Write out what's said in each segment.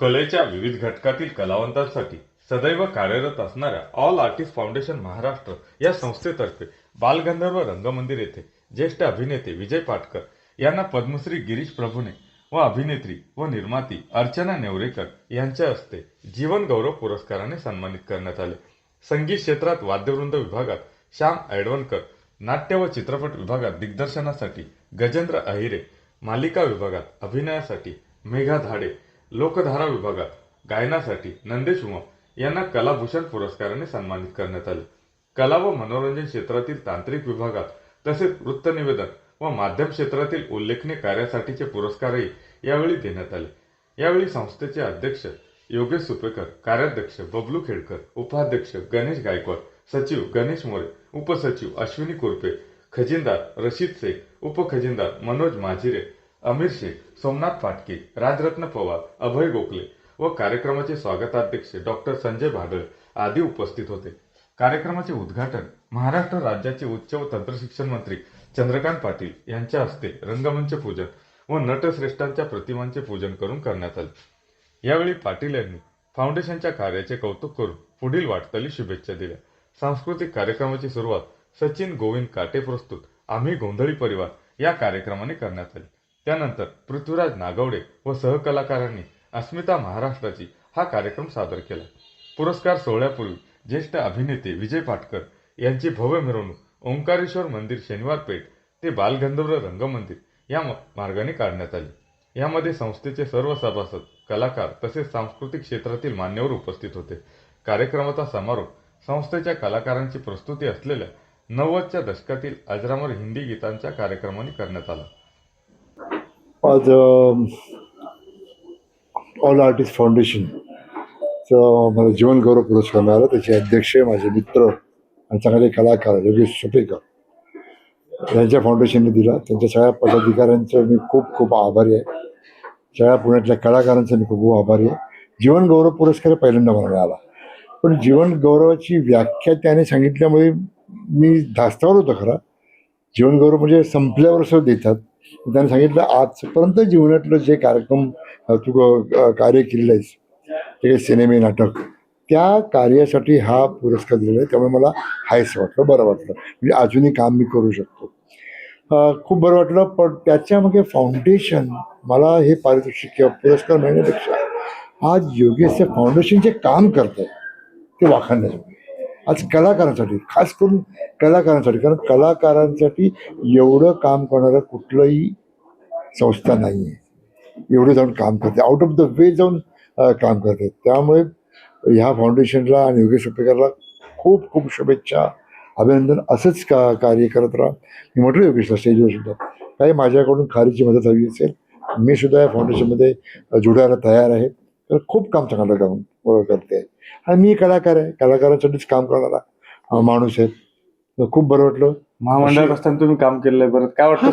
कलेच्या विविध घटकातील कलावंतांसाठी सदैव कार्यरत असणाऱ्या ऑल आर्टिस्ट फाउंडेशन महाराष्ट्र या संस्थेतर्फे बालगंधर्व रंगमंदिर येथे ज्येष्ठ अभिनेते विजय पाटकर यांना पद्मश्री गिरीश प्रभुने व अभिनेत्री व निर्माती अर्चना नेवरेकर यांच्या हस्ते जीवन गौरव पुरस्काराने सन्मानित करण्यात आले. संगीत क्षेत्रात वाद्यवृंद विभागात श्याम ऐडवणकर नाट्य व चित्रपट विभागात दिग्दर्शनासाठी गजेंद्र अहिरे मालिका विभागात अभिनयासाठी मेघा धाडे लोकधारा विभागात गायनासाठी नंदेश उमप यांना कलाभूषण पुरस्काराने सन्मानित करण्यात आले. कला व मनोरंजन क्षेत्रातील तांत्रिक विभागात तसेच वृत्तनिवेदन व माध्यम क्षेत्रातील उल्लेखनीय कार्यासाठीचे पुरस्कारही यावेळी देण्यात आले. यावेळी संस्थेचे अध्यक्ष योगेश सुपेकर कार्याध्यक्ष बबलू खेडकर उपाध्यक्ष गणेश गायकवाड सचिव गणेश मोरे उपसचिव अश्विनी कुरपे खजिनदार रशीद शेख उपखजिनदार मनोज माझिरे अमीर शेख सोमनाथ फाटके राजरत्न पवार अभय गोखले व कार्यक्रमाचे स्वागताध्यक्ष डॉक्टर संजय भाडळ आदी उपस्थित होते. कार्यक्रमाचे उद्घाटन महाराष्ट्र राज्याचे उच्च व तंत्रशिक्षण मंत्री चंद्रकांत पाटील यांच्या हस्ते रंगमंच पूजन व नटश्रेष्ठांच्या प्रतिमांचे पूजन करून करण्यात आले. यावेळी पाटील यांनी फाउंडेशनच्या कार्याचे कौतुक करून पुढील वाटचाली शुभेच्छा दिल्या. सांस्कृतिक कार्यक्रमाची सुरुवात सचिन गोविंद काटे प्रस्तुत आम्ही गोंधळी परिवार या कार्यक्रमाने करण्यात आली. त्यानंतर पृथ्वीराज नागवडे व सहकलाकारांनी अस्मिता महाराष्ट्राची हा कार्यक्रम सादर केला. पुरस्कार सोहळ्यापूर्वी ज्येष्ठ अभिनेते विजय पाटकर यांची भव्य मिरवणूक ओंकारेश्वर मंदिर शनिवार पेठ ते बालगंधर्व रंगमंदिर या मार्गाने काढण्यात आली. यामध्ये संस्थेचे सर्व सभासद कलाकार तसेच सांस्कृतिक क्षेत्रातील मान्यवर उपस्थित होते. कार्यक्रमाचा समारोप संस्थेच्या कलाकारांची प्रस्तुती असलेल्या नव्वदच्या दशकातील अजरामर हिंदी गीतांच्या कार्यक्रमाने करण्यात आला. आज ऑल आर्टिस्ट फाउंडेशनचं मला जीवन गौरव पुरस्कार मिळाला. त्याचे अध्यक्ष माझे मित्र आणि चांगले कलाकार योगेश सुपेकर. यांच्या फाउंडेशनने दिला. त्यांच्या सगळ्या पदाधिकाऱ्यांचं मी खूप खूप आभारी आहे. सगळ्या पुण्यातल्या कलाकारांचं मी खूप खूप आभारी आहे. जीवन गौरव पुरस्कार पहिल्यांदा मला मिळाला. पण जीवन गौरवाची व्याख्या त्याने सांगितल्यामुळे मी धास्तावर होतो खरा. जीवन गौरव म्हणजे संपल्यावर सुद्धा देतात. त्यांनी सांगितलं आजपर्यंत जीवनातलं जे कार्यक्रम तू कार्य केलेलं आहेस ते सिनेमे नाटक त्या कार्यासाठी हा पुरस्कार दिलेला आहे. त्यामुळे मला हायस वाटलं बरं वाटलं. म्हणजे अजूनही काम मी करू शकतो. खूप बरं वाटलं पण त्याच्यामागे फाउंडेशन मला हे पारितोषिक किंवा पुरस्कार मिळण्यापेक्षा आज योगेश फाउंडेशन जे काम करत आहे ते वाखाणण्यासाठी. आज कलाकारांसाठी खास करून कलाकारांसाठी. कारण कलाकारांसाठी एवढं काम करणारं कुठलंही संस्था नाही आहे एवढं जाऊन काम करते. आउट ऑफ द वे जाऊन काम करते. त्यामुळे ह्या फाउंडेशनला आणि योगेश उपेकरला खूप खूप शुभेच्छा अभिनंदन. असंच का कार्य करत राहा. मी म्हटलं योगेशला स्टेजवर सुद्धा काही माझ्याकडून खारीची मदत हवी असेल मी सुद्धा या फाउंडेशनमध्ये जुडायला तयार आहे. तर खूप काम चांगलं काम करते. आणि मी कलाकार आहे. कलाकारांसाठीच काम करणारा माणूस आहे. तर खूप बरं वाटलं. महामंडळात असताना तुम्ही काम केलेलं आहे बरं. काय वाटतं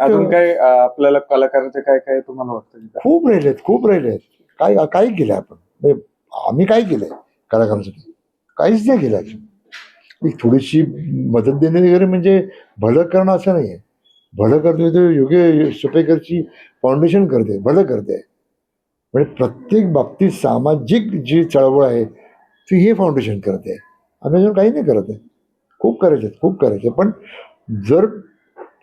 अजून- काय आपल्याला कलाकारांचं काय काय तुम्हाला वाटतं? खूप राहिलेत खूप राहिलेत. काय काय केलं आपण. म्हणजे आम्ही काय केलंय कलाकारांसाठी. काहीच नाही केलं एक थोडीशी मदत देणे वगैरे म्हणजे भलं करणं असं नाही आहे भलं करते ते योग्य सुपेकरची फाउंडेशन करते भलं करते. म्हणजे प्रत्येक बाबतीत सामाजिक जी चळवळ आहे ती हे फाउंडेशन करते. आम्ही अजून काही नाही करत आहे. खूप करायचे खूप करायचे पण जर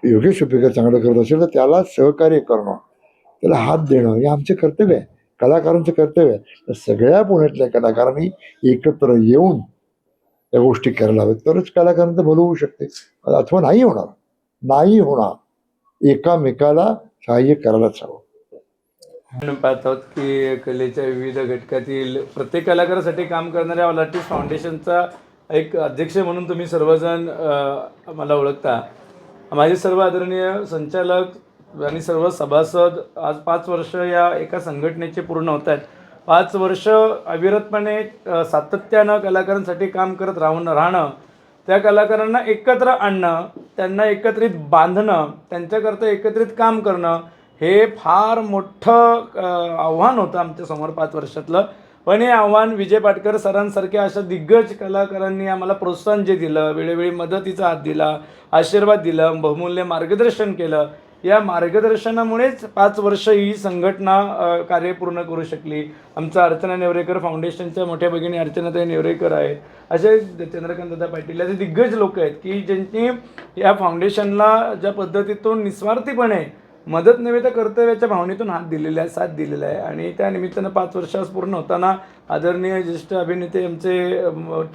योगेश उपेकर चांगलं करत असेल तर त्याला सहकार्य करणं त्याला हात देणं हे आमचं कर्तव्य आहे. कलाकारांचं कर्तव्य आहे. तर सगळ्या पुण्यातल्या कलाकारांनी एकत्र येऊन या गोष्टी करायला हव्यात. तरच कलाकारांचं भलं होऊ शकते. अथवा नाही होणार. नाही होणार. एकामेकाला सहाय्य करायलाच हवं. आपण पाहत आहोत की कलेच्या विविध घटकातील प्रत्येक कलाकारासाठी काम करणाऱ्या ऑल आर्टिस्ट फाउंडेशनचा एक अध्यक्ष म्हणून तुम्ही सर्वजण मला ओळखता. माझे सर्व आदरणीय संचालक आणि सर्व सभासद आज पाच वर्ष या एका संघटनेचे पूर्ण होत आहेत पाच वर्ष अविरतपणे सातत्यानं कलाकारांसाठी काम करत राहून राहणं त्या कलाकारांना एकत्र आणणं त्यांना एकत्रित बांधणं त्यांच्याकरता एकत्रित काम करणं हे फार मोठं आव्हान होतं आमच्यासमोर पाच वर्षातलं. पण हे आव्हान विजय पाटकर सरांसारख्या अशा दिग्गज कलाकारांनी आम्हाला प्रोत्साहन जे दिलं वेळोवेळी मदतीचा हात दिला आशीर्वाद दिला बहुमूल्य मार्गदर्शन केलं या मार्गदर्शनामुळेच पाच वर्ष ही संघटना कार्य पूर्ण करू शकली. आमचा अर्चना नेवरेकर फाउंडेशनच्या मोठ्या भगिनी अर्चनाताई नेवरेकर आहेत. असे चंद्रकांतदा पाटील असे दिग्गज लोक आहेत की ज्यांनी या फाउंडेशनला ज्या पद्धतीतून निस्वार्थीपणे मदत नव्हे तर कर्तव्याच्या भावनेतून हात दिलेला आहे साथ दिलेला आहे. आणि त्या निमित्तानं पाच वर्षास पूर्ण होताना आदरणीय ज्येष्ठ अभिनेते आमचे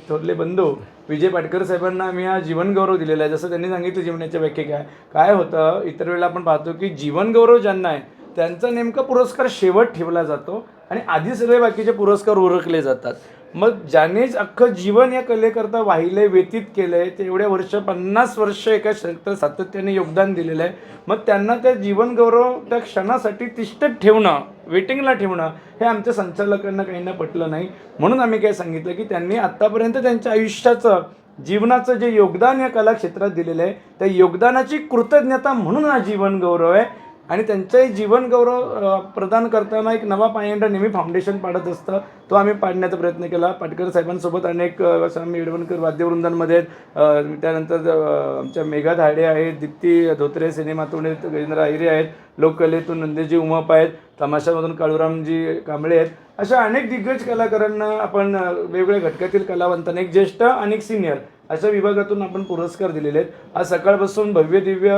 थोरले बंधू विजय पाटकर साहेबांना आम्ही हा जीवनगौरव दिलेला आहे. जसं त्यांनी सांगितलं जीवनाच्या व्याख्या काय काय होतं इतर वेळेला आपण पाहतो की जीवनगौरव ज्यांना आहे त्यांचा नेमका पुरस्कार शेवट ठेवला जातो आणि आधी सगळे बाकीचे पुरस्कार उरकले जातात. मग ज्यानेच अख्खं जीवन या कलेकरता वाहिले व्यतीत केलं आहे ते एवढ्या वर्ष पन्नास वर्ष एका क्षेत्रात सातत्याने योगदान दिलेलं आहे. मग त्यांना त्या जीवनगौरव त्या क्षणासाठी तिष्ठत ठेवणं वेटिंगला ठेवणं हे आमच्या संचालकांना काहींना पटलं नाही. म्हणून आम्ही काय सांगितलं की त्यांनी आत्तापर्यंत त्यांच्या आयुष्याचं जीवनाचं जे योगदान या कला क्षेत्रात दिलेलं आहे त्या योगदानाची कृतज्ञता म्हणून हा जीवन गौरव आहे. आणि त्यांचाही जीवनगौरव प्रदान करताना एक नवा पायंडा नेहमी फाउंडेशन पाडत असतं. तो आम्ही पाडण्याचा प्रयत्न केला. पाटकर साहेबांसोबत अनेक स्वामी येडवणकर वाद्यवृंदांमध्ये त्यानंतर आमच्या मेघा धाडे आहेत दीप्ती धोत्रे सिनेमातून आहेत गजेंद्र आहिरे आहेत लोककलेतून नंदेजी उमाप आहेत तमाशामधून काळूरामजी कांबळे आहेत. अशा अनेक दिग्गज कलाकारांना आपण वेगवेगळ्या घटकातील कलावंतांना एक ज्येष्ठ आणि एक सिनियर अशा विभागातून आपण पुरस्कार दिलेले आहेत. आज सकाळपासून भव्य दिव्य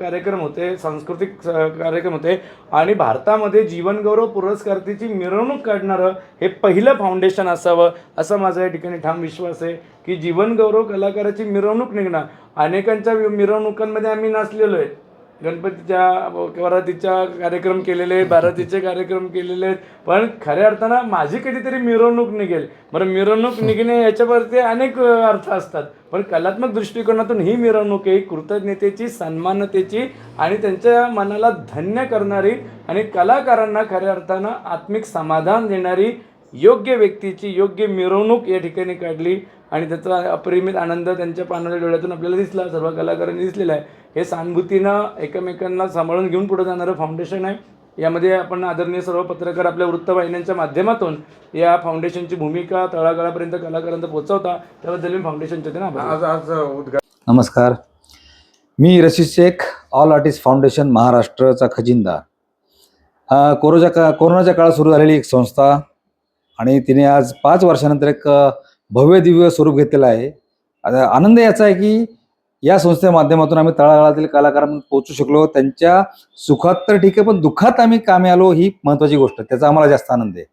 कार्यक्रम होते सांस्कृतिक कार्यक्रम होते आणि भारतामध्ये जीवनगौरव पुरस्कारतेची मिरवणूक काढणारं हे पहिलं फाउंडेशन असावं असा माझा या ठिकाणी ठाम विश्वास आहे की जीवनगौरव कलाकाराची मिरवणूक निघणार. अनेकांच्या मिरवणुकांमध्ये आम्ही नाचलेलो आहे. गणपतीच्या वरातीच्या कार्यक्रम केलेले आहेत बारातीचे कार्यक्रम केलेले आहेत. पण खऱ्या अर्थानं माझी कधीतरी मिरवणूक निघेल. बरं मिरवणूक निघणे याच्यावरती अनेक अर्थ असतात. पण कलात्मक दृष्टिकोनातून ही मिरवणूक आहे कृतज्ञतेची सन्मानतेची आणि त्यांच्या मनाला धन्य करणारी आणि कलाकारांना खऱ्या अर्थानं आत्मिक समाधान देणारी योग्य व्यक्तीची योग्य मिरवणूक या ठिकाणी काढली. आणि त्याचा अपरिमित आनंद त्यांच्या पानाच्या डोळ्यातून आपल्याला दिसला. सर्व कलाकारांनी दिसलेला आहे. हे सहानुभूतीनं एकमेकांना सांभाळून घेऊन पुढे जाणारं फाउंडेशन आहे. यामध्ये आपण आदरणीय सर्व पत्रकार आपल्या वृत्तवाहिन्यांच्या माध्यमातून या फाउंडेशनची भूमिका तळागाळापर्यंत कलाकारांपर्यंत पोहोचवता त्याबद्दल मी फाउंडेशनचे ते ना आभारी आहे. आज आज उद्घाटन नमस्कार. मी Rashid Sheikh all artist foundation महाराष्ट्रचा खजिनदार. कोरोच्या का कोरोनाच्या काळात सुरू झालेली एक संस्था आणि तिने आज पाच वर्षानंतर एक भव्य दिव्य स्वरूप घेतलेलं आहे. आता आनंद याचा आहे की या संस्थेच्या माध्यमातून आम्ही तळागाळातील कलाकारांना पोहोचू शकलो. त्यांच्या सुखात तर ठीक आहे पण दुःखात आम्ही कामी आलो ही महत्वाची गोष्ट. त्याचा आम्हाला जास्त आनंद आहे.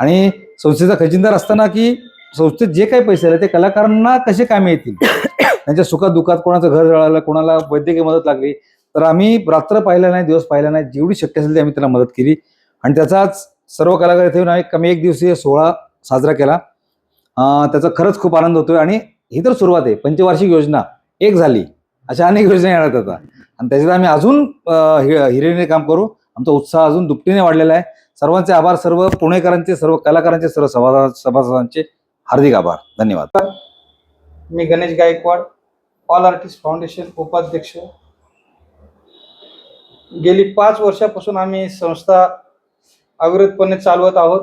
आणि संस्थेचा खजिनदार असताना की संस्थेत जे काही पैसे आले ते कलाकारांना कसे कामे येतील? त्यांच्या सुखात दुःखात कोणाचं घर जळालं कोणाला वैद्यकीय मदत लागली तर आम्ही रात्र पाहिला नाही दिवस पाहिला नाही जेवढी शक्य असेल ती आम्ही त्याला मदत केली. आणि त्याचाच सर्व कलाकार इथे येऊन आम्ही कमी एक दिवसीय सोहळा साजरा केला. त्याचा खरंच खूप आनंद होतोय. आणि ही तर सुरुवात आहे. पंचवार्षिक योजना एक झाली. अशा अनेक योजना येणार आता. आणि त्याच्यात आम्ही अजून हिरेने हि- काम करू. आमचा उत्साह अजून दुपटीने वाढलेला आहे. सर्वांचे आभार सर्व पुणेकरांचे सर्व कलाकारांचे सर्व सभा सभासदांचे हार्दिक आभार. धन्यवाद. मी Ganesh Gaikwad all artist foundation उपाध्यक्ष. गेली पाच वर्षापासून आम्ही संस्था अविरतपणे चालवत आहोत.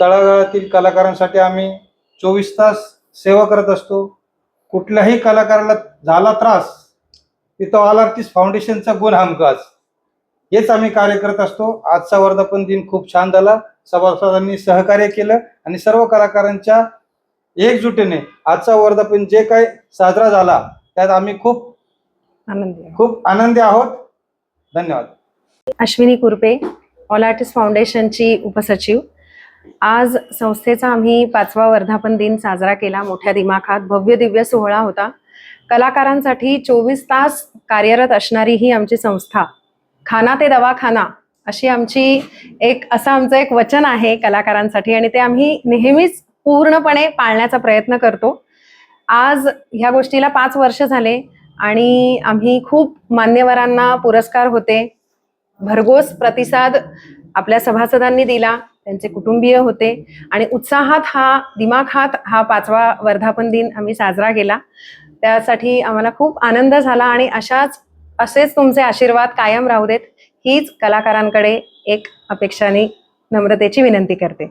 तळागाळातील कलाकारांसाठी आम्ही चोवीस तास सेवा करत असतो. कुठल्याही कलाकाराला झाला त्रास तिथं ऑल आर्टिस्ट फाउंडेशनचा गुण हमखास. हेच आम्ही कार्य करत असतो. आजचा वर्धापन दिन खूप छान झाला. सभासदांनी सहकार्य केलं आणि सर्व कलाकारांच्या एकजुटीने आजचा वर्धापन जे काही साजरा झाला त्यात आम्ही खूप आनंदी. खूप आनंदी आहोत. धन्यवाद. अश्विनी कुरपे ऑल आर्टिस्ट फाउंडेशनची उपसचिव. आज संस्थेचा आम्ही पाचवा वर्धापन दिन साजरा केला. मोठ्या दिमाखात भव्य दिव्य सोहळा होता. कलाकारांसाठी चोवीस तास कार्यरत असणारी ही आमची संस्था खाना ते दवाखाना अशी आमची एक असं आमचं एक वचन आहे कलाकारांसाठी आणि ते आम्ही नेहमीच पूर्णपणे पाळण्याचा प्रयत्न करतो. आज ह्या गोष्टीला पाच वर्ष झाले आणि आम्ही खूप मान्यवरांना पुरस्कार होते. भरघोस प्रतिसाद आपल्या सभासदांनी दिला. त्यांचे कुटुंबीय होते. आणि उत्साहात हा दिमाखात हा पाचवा वर्धापन दिन आम्ही साजरा केला. त्यासाठी आम्हाला खूप आनंद झाला आणि अशाच असेच तुमचे आशीर्वाद कायम राहू देत हीच कलाकारांकडे एक अपेक्षाने नम्रतेची विनंती करते.